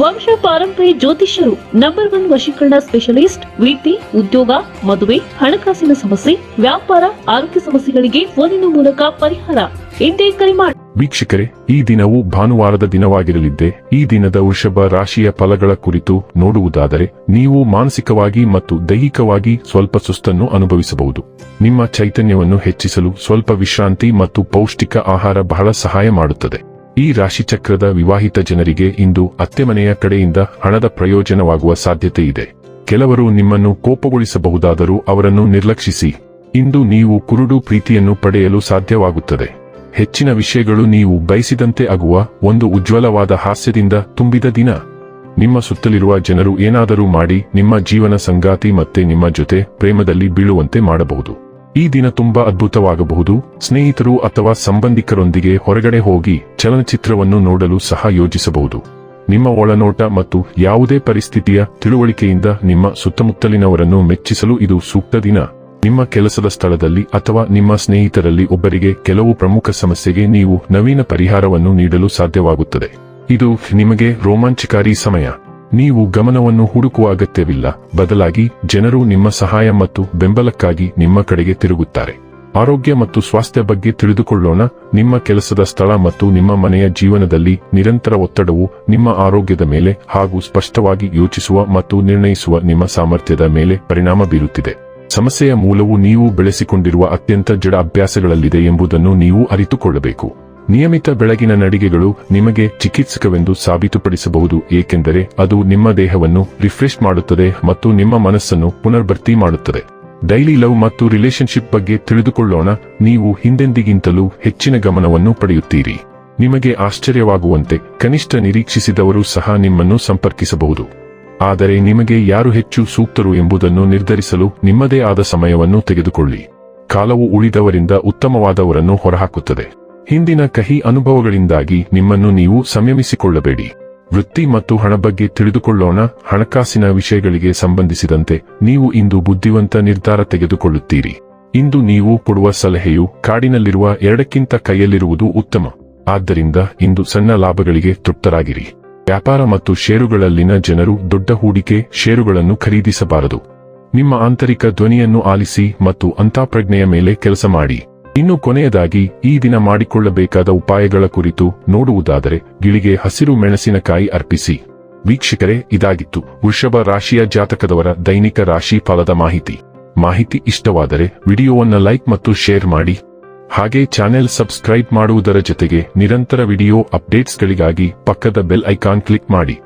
ವಂಶ ಪಾರಂಪರ್ಯ ಜ್ಯೋತಿಷ್ಯರು ನಂಬರ್ ಒನ್ ವಶೀಕರಣ ಸ್ಪೆಷಲಿಸ್ಟ್ ರೀತಿ ಉದ್ಯೋಗ, ಮದುವೆ, ಹಣಕಾಸಿನ ಸಮಸ್ಯೆ, ವ್ಯಾಪಾರ, ಆರೋಗ್ಯ ಸಮಸ್ಯೆಗಳಿಗೆ ಫೋನಿನ ಮೂಲಕ ಪರಿಹಾರ. ಎಂದೇ ಕರೆ ಮಾಡಿ ವೀಕ್ಷಕರೇ, ಈ ದಿನವು ಭಾನುವಾರದ ದಿನವಾಗಿರಲಿದ್ದೆ. ಈ ದಿನದ ವೃಷಭ ರಾಶಿಯ ಫಲಗಳ ಕುರಿತು ನೋಡುವುದಾದರೆ, ನೀವು ಮಾನಸಿಕವಾಗಿ ಮತ್ತು ದೈಹಿಕವಾಗಿ ಸ್ವಲ್ಪ ಸುಸ್ತನ್ನು ಅನುಭವಿಸಬಹುದು. ನಿಮ್ಮ ಚೈತನ್ಯವನ್ನು ಹೆಚ್ಚಿಸಲು ಸ್ವಲ್ಪ ವಿಶ್ರಾಂತಿ ಮತ್ತು ಪೌಷ್ಟಿಕ ಆಹಾರ ಬಹಳ ಸಹಾಯ ಮಾಡುತ್ತದೆ. ಈ ರಾಶಿಚಕ್ರದ ವಿವಾಹಿತ ಜನರಿಗೆ ಇಂದು ಅತ್ತೆಮನೆಯ ಕಡೆಯಿಂದ ಹಣದ ಪ್ರಯೋಜನವಾಗುವ ಸಾಧ್ಯತೆ ಇದೆ. ಕೆಲವರು ನಿಮ್ಮನ್ನು ಕೋಪಗೊಳಿಸಬಹುದಾದರೂ ಅವರನ್ನು ನಿರ್ಲಕ್ಷಿಸಿ. ಇಂದು ನೀವು ಕುರುಡು ಪ್ರೀತಿಯನ್ನು ಪಡೆಯಲು ಸಾಧ್ಯವಾಗುತ್ತದೆ. ಹೆಚ್ಚಿನ ವಿಷಯಗಳು ನೀವು ಬಯಸಿದಂತೆ ಆಗುವ ಒಂದು ಉಜ್ವಲವಾದ ಹಾಸ್ಯದಿಂದ ತುಂಬಿದ ದಿನ. ನಿಮ್ಮ ಸುತ್ತಲಿರುವ ಜನರು ಏನಾದರೂ ಮಾಡಿ ನಿಮ್ಮ ಜೀವನ ಸಂಗಾತಿ ಮತ್ತೆ ನಿಮ್ಮ ಜೊತೆ ಪ್ರೇಮದಲ್ಲಿ ಬೀಳುವಂತೆ ಮಾಡಬಹುದು. ಈ ದಿನ ತುಂಬಾ ಅದ್ಭುತವಾಗಬಹುದು. ಸ್ನೇಹಿತರು ಅಥವಾ ಸಂಬಂಧಿಕರೊಂದಿಗೆ ಹೊರಗಡೆ ಹೋಗಿ ಚಲನಚಿತ್ರವನ್ನು ನೋಡಲು ಸಹ ಯೋಜಿಸಬಹುದು. ನಿಮ್ಮ ಒಳನೋಟ ಮತ್ತು ಯಾವುದೇ ಪರಿಸ್ಥಿತಿಯ ತಿಳುವಳಿಕೆಯಿಂದ ನಿಮ್ಮ ಸುತ್ತಮುತ್ತಲಿನವರನ್ನು ಮೆಚ್ಚಿಸಲು ಇದು ಸೂಕ್ತ ದಿನ. ನಿಮ್ಮ ಕೆಲಸದ ಸ್ಥಳದಲ್ಲಿ ಅಥವಾ ನಿಮ್ಮ ಸ್ನೇಹಿತರಲ್ಲಿ ಒಬ್ಬರಿಗೆ ಕೆಲವು ಪ್ರಮುಖ ಸಮಸ್ಯೆಗೆ ನೀವು ನವೀನ ಪರಿಹಾರವನ್ನು ನೀಡಲು ಸಾಧ್ಯವಾಗುತ್ತದೆ. ಇದು ನಿಮಗೆ ರೋಮಾಂಚಕಾರಿ ಸಮಯ. ನೀವು ಗಮನವನ್ನು ಹುಡುಕುವ ಅಗತ್ಯವಿಲ್ಲ. ಬದಲಾಗಿ ಜನರು ನಿಮ್ಮ ಸಹಾಯ ಮತ್ತು ಬೆಂಬಲಕ್ಕಾಗಿ ನಿಮ್ಮ ಕಡೆಗೆ ತಿರುಗುತ್ತಾರೆ. ಆರೋಗ್ಯ ಮತ್ತು ಸ್ವಾಸ್ಥ್ಯ ಬಗ್ಗೆ ತಿಳಿದುಕೊಳ್ಳೋಣ. ನಿಮ್ಮ ಕೆಲಸದ ಸ್ಥಳ ಮತ್ತು ನಿಮ್ಮ ಮನೆಯ ಜೀವನದಲ್ಲಿ ನಿರಂತರ ಒತ್ತಡವು ನಿಮ್ಮ ಆರೋಗ್ಯದ ಮೇಲೆ ಹಾಗೂ ಸ್ಪಷ್ಟವಾಗಿ ಯೋಚಿಸುವ ಮತ್ತು ನಿರ್ಣಯಿಸುವ ನಿಮ್ಮ ಸಾಮರ್ಥ್ಯದ ಮೇಲೆ ಪರಿಣಾಮ ಬೀರುತ್ತಿದೆ. ಸಮಸ್ಯೆಯ ಮೂಲವು ನೀವು ಬೆಳೆಸಿಕೊಂಡಿರುವ ಅತ್ಯಂತ ಜಡ ಅಭ್ಯಾಸಗಳಲ್ಲಿದೆ ಎಂಬುದನ್ನು ನೀವು ಅರಿತುಕೊಳ್ಳಬೇಕು. ನಿಯಮಿತ ಬೆಳಗಿನ ನಡಿಗೆಗಳು ನಿಮಗೆ ಚಿಕಿತ್ಸಕವೆಂದು ಸಾಬೀತುಪಡಿಸಬಹುದು, ಏಕೆಂದರೆ ಅದು ನಿಮ್ಮ ದೇಹವನ್ನು ರಿಫ್ರೆಶ್ ಮಾಡುತ್ತದೆ ಮತ್ತು ನಿಮ್ಮ ಮನಸ್ಸನ್ನು ಪುನರ್ಭರ್ತಿ ಮಾಡುತ್ತದೆ. ಡೈಲಿ ಲವ್ ಮತ್ತು ರಿಲೇಶನ್ಶಿಪ್ ಬಗ್ಗೆ ತಿಳಿದುಕೊಳ್ಳೋಣ, ನೀವು ಹಿಂದೆಂದಿಗಿಂತಲೂ ಹೆಚ್ಚಿನ ಗಮನವನ್ನು ಪಡೆಯುತ್ತೀರಿ. ನಿಮಗೆ ಆಶ್ಚರ್ಯವಾಗುವಂತೆ ಕನಿಷ್ಠ ನಿರೀಕ್ಷಿಸಿದವರು ಸಹ ನಿಮ್ಮನ್ನು ಸಂಪರ್ಕಿಸಬಹುದು. ಆದರೆ ನಿಮಗೆ ಯಾರು ಹೆಚ್ಚು ಸೂಕ್ತರು ಎಂಬುದನ್ನು ನಿರ್ಧರಿಸಲು ನಿಮ್ಮದೇ ಆದ ಸಮಯವನ್ನು ತೆಗೆದುಕೊಳ್ಳಿ. ಕಾಲವು ಉಳಿದವರಿಂದ ಉತ್ತಮವಾದವರನ್ನು ಹೊರಹಾಕುತ್ತದೆ. ಹಿಂದಿನ ಕಹಿ ಅನುಭವಗಳಿಂದಾಗಿ ನಿಮ್ಮನ್ನು ನೀವು ಸಂಯಮಿಸಿಕೊಳ್ಳಬೇಡಿ. ವೃತ್ತಿ ಮತ್ತು ಹಣ ಬಗ್ಗೆ ತಿಳಿದುಕೊಳ್ಳೋಣ, ಹಣಕಾಸಿನ ವಿಷಯಗಳಿಗೆ ಸಂಬಂಧಿಸಿದಂತೆ ನೀವು ಇಂದು ಬುದ್ಧಿವಂತ ನಿರ್ಧಾರ ತೆಗೆದುಕೊಳ್ಳುತ್ತೀರಿ. ಇಂದು ನೀವು ಕೊಡುವ ಸಲಹೆಯು ಕಾಡಿನಲ್ಲಿರುವ ಎರಡಕ್ಕಿಂತ ಕೈಯಲ್ಲಿರುವುದು ಉತ್ತಮ. ಆದ್ದರಿಂದ ಇಂದು ಸಣ್ಣ ಲಾಭಗಳಿಗೆ ತೃಪ್ತರಾಗಿರಿ. ವ್ಯಾಪಾರ ಮತ್ತು ಷೇರುಗಳಲ್ಲಿನ ಜನರು ದೊಡ್ಡ ಹೂಡಿಕೆ ಷೇರುಗಳನ್ನು ಖರೀದಿಸಬಾರದು. ನಿಮ್ಮ ಆಂತರಿಕ ಧ್ವನಿಯನ್ನು ಆಲಿಸಿ ಮತ್ತು ಅಂತಾಪ್ರಜ್ಞೆಯ ಮೇಲೆ ಕೆಲಸ ಮಾಡಿ. ಇನ್ನು ಕೊನೆಯದಾಗಿ, ಈ ದಿನ ಮಾಡಿಕೊಳ್ಳಬೇಕಾದ ಉಪಾಯಗಳ ಕುರಿತು ನೋಡುವುದಾದರೆ, ಗಿಳಿಗೆ ಹಸಿರು ಮೆಣಸಿನಕಾಯಿ ಅರ್ಪಿಸಿ. ವೀಕ್ಷಕರೇ, ಇದಾಗಿತ್ತು. ವೃಷಭ ರಾಶಿಯ ಜಾತಕದವರ ದೈನಿಕ ರಾಶಿ ಫಲದ ಮಾಹಿತಿ. ಮಾಹಿತಿ ಇಷ್ಟವಾದರೆ, ವಿಡಿಯೋವನ್ನ ಲೈಕ್ ಮತ್ತು ಶೇರ್ ಮಾಡಿ. ಹಾಗೆ ಚಾನೆಲ್ ಸಬ್ಸ್ಕ್ರೈಬ್ ಮಾಡುವುದರ ಜೊತೆಗೆ, ನಿರಂತರ ವಿಡಿಯೋ ಅಪ್ಡೇಟ್ಸ್ಗಳಿಗಾಗಿ ಪಕ್ಕದ ಬೆಲ್ ಐಕಾನ್ ಕ್ಲಿಕ್ ಮಾಡಿ.